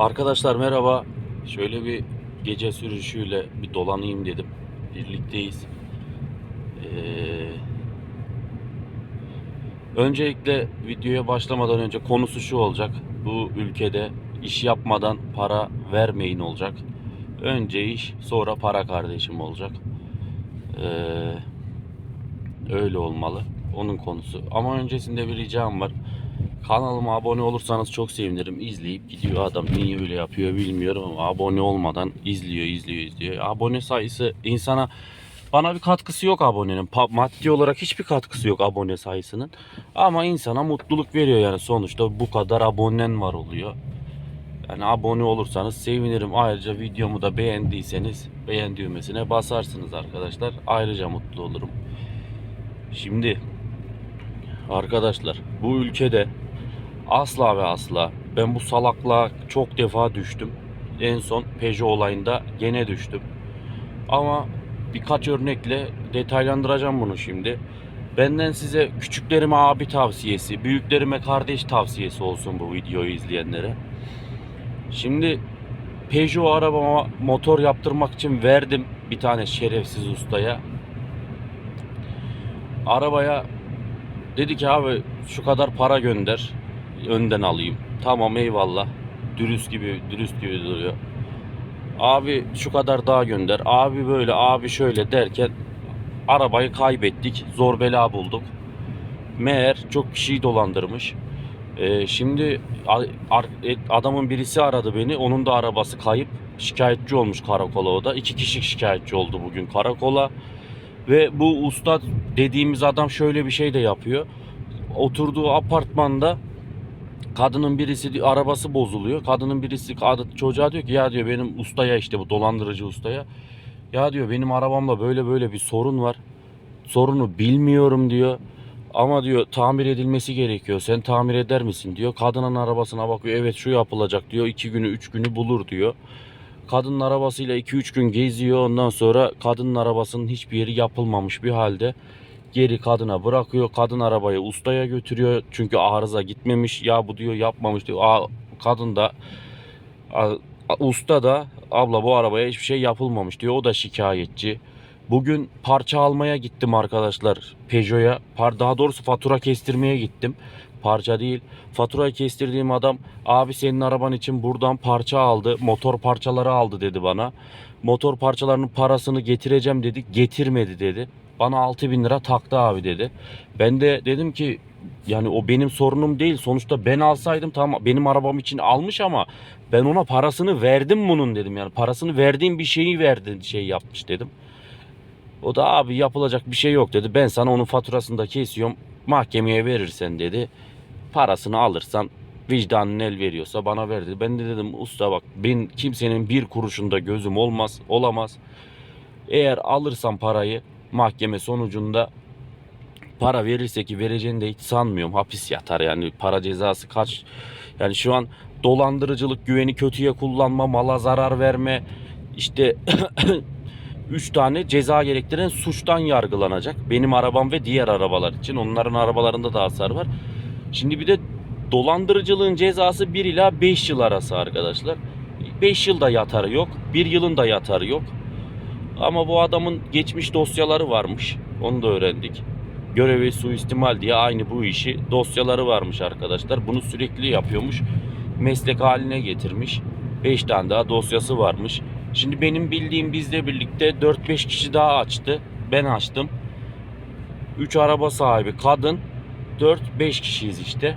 Arkadaşlar merhaba. Şöyle bir gece sürüşüyle bir dolanayım dedim. Birlikteyiz. Ee, öncelikle videoya başlamadan önce konusu şu olacak. Bu ülkede iş yapmadan para vermeyin olacak. Önce iş sonra para kardeşim olacak. Ee, öyle olmalı. Onun konusu. Ama öncesinde bir ricam var. Kanalıma abone olursanız çok sevinirim. İzleyip gidiyor adam. Niye öyle yapıyor bilmiyorum ama abone olmadan izliyor, izliyor, izliyor. Abone sayısı insana bana bir katkısı yok abonenin. Maddi olarak hiçbir katkısı yok abone sayısının. Ama insana mutluluk veriyor yani sonuçta bu kadar abonen var oluyor. Yani abone olursanız sevinirim. Ayrıca videomu da beğendiyseniz beğen düğmesine basarsınız arkadaşlar. Ayrıca mutlu olurum. Şimdi arkadaşlar bu ülkede asla ve asla ben bu salaklığa çok defa düştüm. En son Peugeot olayında gene düştüm. Ama birkaç örnekle detaylandıracağım bunu şimdi. Benden size küçüklerime abi tavsiyesi, büyüklerime kardeş tavsiyesi olsun bu videoyu izleyenlere. Şimdi Peugeot arabama motor yaptırmak için verdim bir tane şerefsiz ustaya. Arabaya dedi ki abi şu kadar para gönder önden alayım. Tamam eyvallah. Dürüst gibi dürüst gibi duruyor. Abi şu kadar daha gönder. Abi böyle abi şöyle derken arabayı kaybettik. Zor bela bulduk. Meğer çok kişiyi dolandırmış. Ee, şimdi e, adamın birisi aradı beni. Onun da arabası kayıp. Şikayetçi olmuş karakola o da. İki kişi şikayetçi oldu bugün karakola. Ve bu usta dediğimiz adam şöyle bir şey de yapıyor. Oturduğu apartmanda kadının birisi arabası bozuluyor. Kadının birisi çocuğa diyor ki ya diyor benim ustaya işte bu dolandırıcı ustaya. Ya diyor benim arabamda böyle böyle bir sorun var. Sorunu bilmiyorum diyor. Ama diyor tamir edilmesi gerekiyor. Sen tamir eder misin diyor. Kadının arabasına bakıyor. Evet şu yapılacak diyor. iki günü üç günü bulur diyor. Kadının arabasıyla 2-3 gün geziyor. Ondan sonra kadının arabasının hiçbir yeri yapılmamış bir halde geri kadına bırakıyor. Kadın arabayı ustaya götürüyor. Çünkü arıza gitmemiş. Ya bu diyor yapmamış diyor. Aa, kadın da a- a- usta da abla bu arabaya hiçbir şey yapılmamış diyor. O da şikayetçi. Bugün parça almaya gittim arkadaşlar Peugeot'a. Par daha doğrusu fatura kestirmeye gittim. Parça değil. Faturayı kestirdiğim adam abi senin araban için buradan parça aldı. Motor parçaları aldı dedi bana. Motor parçalarının parasını getireceğim dedi. Getirmedi dedi. Bana 6000 lira taktı abi dedi. Ben de dedim ki yani o benim sorunum değil. Sonuçta ben alsaydım tamam benim arabam için almış ama ben ona parasını verdim bunun dedim. Yani parasını verdiğim bir şeyi verdin şey yapmış dedim. O da abi yapılacak bir şey yok dedi. Ben sana onun faturasını da kesiyorum. Mahkemeye verirsen dedi. Parasını alırsan vicdanın el veriyorsa bana ver dedi. Ben de dedim usta bak ben kimsenin bir kuruşunda gözüm olmaz olamaz. Eğer alırsam parayı mahkeme sonucunda para verirse ki vereceğini de hiç sanmıyorum. Hapis yatar yani para cezası kaç yani şu an dolandırıcılık, güveni kötüye kullanma, mala zarar verme işte 3 tane ceza gerektiren suçtan yargılanacak. Benim arabam ve diğer arabalar için. Onların arabalarında da hasar var. Şimdi bir de dolandırıcılığın cezası 1 ila 5 yıl arası arkadaşlar. 5 yılda yatarı yok. 1 yılın da yatarı yok. Ama bu adamın geçmiş dosyaları varmış. Onu da öğrendik. Görevi suistimal diye aynı bu işi dosyaları varmış arkadaşlar. Bunu sürekli yapıyormuş. Meslek haline getirmiş. 5 tane daha dosyası varmış. Şimdi benim bildiğim bizle birlikte 4-5 kişi daha açtı. Ben açtım. 3 araba sahibi kadın. 4-5 kişiyiz işte.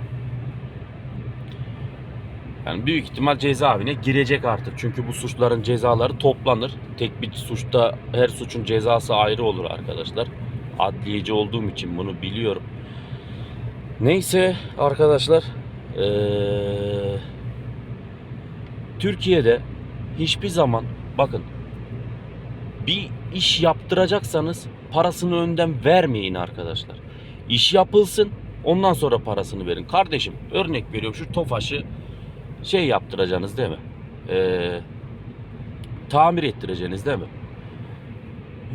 Yani büyük ihtimal cezaevine girecek artık. Çünkü bu suçların cezaları toplanır. Tek bir suçta her suçun cezası ayrı olur arkadaşlar. Adliyeci olduğum için bunu biliyorum. Neyse arkadaşlar. Eee Türkiye'de hiçbir zaman bakın bir iş yaptıracaksanız parasını önden vermeyin arkadaşlar. İş yapılsın ondan sonra parasını verin. Kardeşim örnek veriyorum şu Tofaş'ı şey yaptıracaksınız değil mi? Ee, tamir ettireceksiniz değil mi?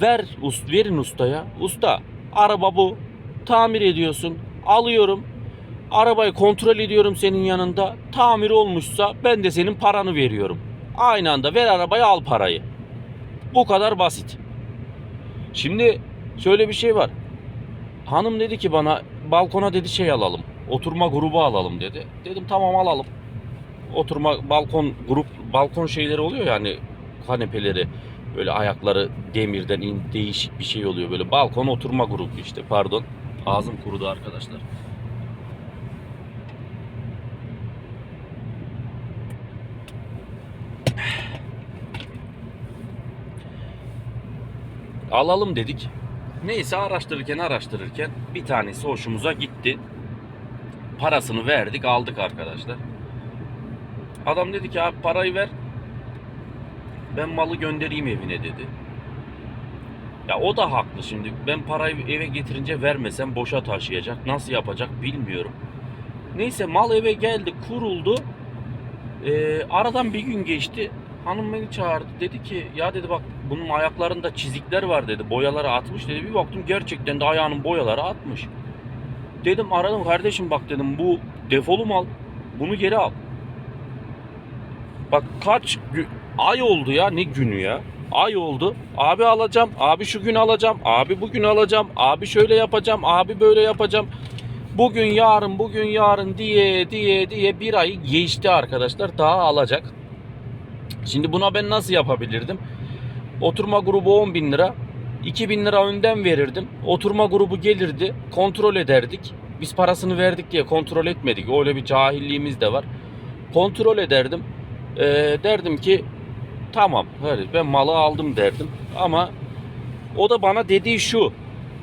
Ver, ust, verin ustaya. Usta araba bu. Tamir ediyorsun. Alıyorum. Arabayı kontrol ediyorum senin yanında. Tamir olmuşsa ben de senin paranı veriyorum. Aynı anda ver arabayı al parayı. Bu kadar basit. Şimdi şöyle bir şey var. Hanım dedi ki bana balkona dedi şey alalım. Oturma grubu alalım dedi. Dedim tamam alalım. Oturma balkon grup balkon şeyleri oluyor yani kanepeleri böyle ayakları demirden in, değişik bir şey oluyor böyle balkon oturma grubu işte pardon ağzım kurudu arkadaşlar. Alalım dedik. Neyse araştırırken araştırırken bir tanesi hoşumuza gitti. Parasını verdik aldık arkadaşlar. Adam dedi ki abi parayı ver. Ben malı göndereyim evine dedi. Ya o da haklı şimdi. Ben parayı eve getirince vermesem boşa taşıyacak. Nasıl yapacak bilmiyorum. Neyse mal eve geldi kuruldu. Ee, aradan bir gün geçti. Hanım beni çağırdı. Dedi ki ya dedi bak bunun ayaklarında çizikler var dedi. Boyaları atmış dedi. Bir baktım gerçekten de ayağının boyaları atmış. Dedim aradım kardeşim bak dedim bu defolu mal. Bunu geri al. Bak kaç ay oldu ya ne günü ya. Ay oldu. Abi alacağım. Abi şu gün alacağım. Abi bugün alacağım. Abi şöyle yapacağım. Abi böyle yapacağım. Bugün yarın bugün yarın diye diye diye bir ay geçti arkadaşlar. Daha alacak. Şimdi buna ben nasıl yapabilirdim? Oturma grubu 10 bin lira. 2 bin lira önden verirdim. Oturma grubu gelirdi. Kontrol ederdik. Biz parasını verdik diye kontrol etmedik. Öyle bir cahilliğimiz de var. Kontrol ederdim. Ee, derdim ki tamam hadi ben malı aldım derdim. Ama o da bana dediği şu.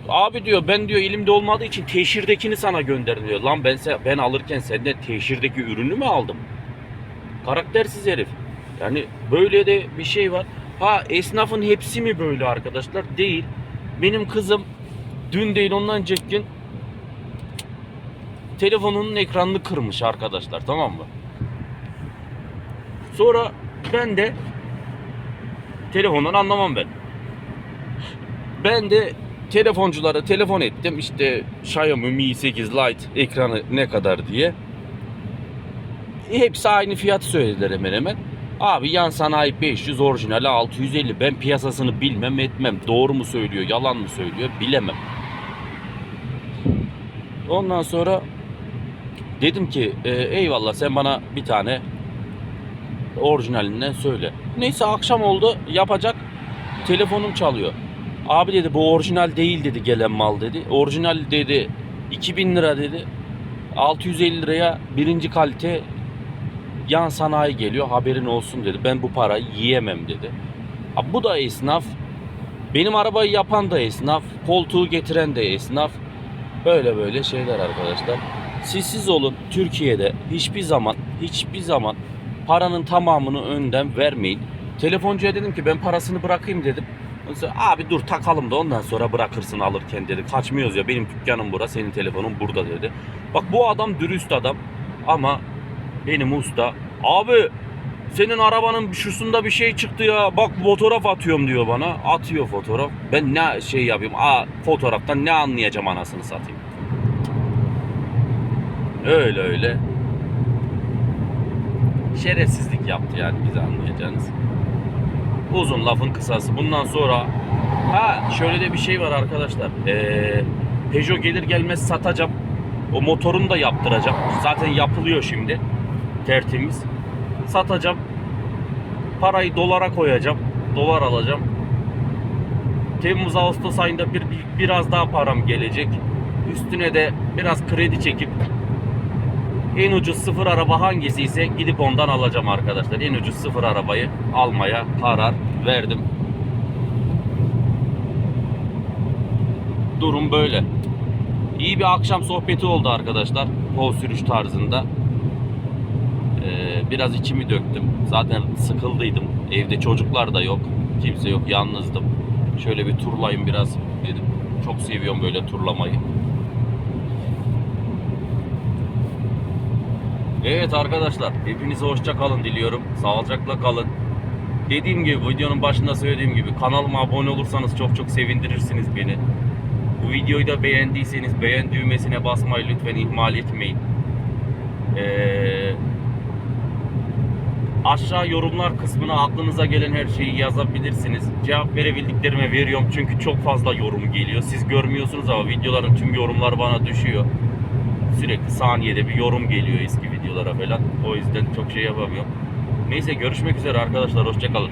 Abi diyor ben diyor elimde olmadığı için teşhirdekini sana gönderdim diyor. Lan ben ben alırken senden teşhirdeki ürünü mü aldım? Karaktersiz herif. Yani böyle de bir şey var. Ha esnafın hepsi mi böyle arkadaşlar? Değil. Benim kızım dün değil ondan önceki gün telefonunun ekranını kırmış arkadaşlar tamam mı? Sonra ben de telefondan anlamam ben. Ben de telefonculara telefon ettim. İşte Xiaomi Mi 8 Lite ekranı ne kadar diye. Hepsi aynı fiyat söylediler hemen hemen. Abi yan sanayi 500 orijinali 650. Ben piyasasını bilmem etmem. Doğru mu söylüyor yalan mı söylüyor bilemem. Ondan sonra dedim ki "E, eyvallah sen bana bir tane orijinalinden söyle. Neyse akşam oldu yapacak telefonum çalıyor. Abi dedi bu orijinal değil dedi gelen mal dedi. Orijinal dedi 2000 lira dedi. 650 liraya birinci kalite yan sanayi geliyor haberin olsun dedi. Ben bu parayı yiyemem dedi. Abi bu da esnaf. Benim arabayı yapan da esnaf. Koltuğu getiren de esnaf. Böyle böyle şeyler arkadaşlar. Siz olun Türkiye'de hiçbir zaman hiçbir zaman paranın tamamını önden vermeyin. Telefoncuya dedim ki ben parasını bırakayım dedim. Sonra, abi dur takalım da ondan sonra bırakırsın alırken dedi. Kaçmıyoruz ya benim dükkanım bura senin telefonun burada dedi. Bak bu adam dürüst adam ama benim usta. Abi senin arabanın şusunda bir şey çıktı ya. Bak fotoğraf atıyorum diyor bana. Atıyor fotoğraf. Ben ne şey yapayım? Aa fotoğraftan ne anlayacağım anasını satayım. Öyle öyle. Şerefsizlik yaptı yani bize anlayacağınız. Uzun lafın kısası. Bundan sonra ha şöyle de bir şey var arkadaşlar. Ee, Peugeot gelir gelmez satacağım. O motorunu da yaptıracağım. Zaten yapılıyor şimdi. Tertemiz. Satacağım. Parayı dolara koyacağım. Dolar alacağım. Temmuz Ağustos ayında bir, bir- biraz daha param gelecek. Üstüne de biraz kredi çekip en ucuz sıfır araba hangisi ise gidip ondan alacağım arkadaşlar. En ucuz sıfır arabayı almaya karar verdim. Durum böyle. İyi bir akşam sohbeti oldu arkadaşlar. Kol sürüş tarzında. Ee, biraz içimi döktüm. Zaten sıkıldıydım. Evde çocuklar da yok. Kimse yok. Yalnızdım. Şöyle bir turlayayım biraz dedim. Çok seviyorum böyle turlamayı. Evet arkadaşlar hepinize hoşça kalın diliyorum. Sağlıcakla kalın. Dediğim gibi videonun başında söylediğim gibi kanalıma abone olursanız çok çok sevindirirsiniz beni. Bu videoyu da beğendiyseniz beğen düğmesine basmayı lütfen ihmal etmeyin. Ee, aşağı yorumlar kısmına aklınıza gelen her şeyi yazabilirsiniz. Cevap verebildiklerime veriyorum çünkü çok fazla yorum geliyor. Siz görmüyorsunuz ama videoların tüm yorumları bana düşüyor. Sürekli saniyede bir yorum geliyor eski videolara falan. O yüzden çok şey yapamıyorum. Neyse görüşmek üzere arkadaşlar. Hoşçakalın.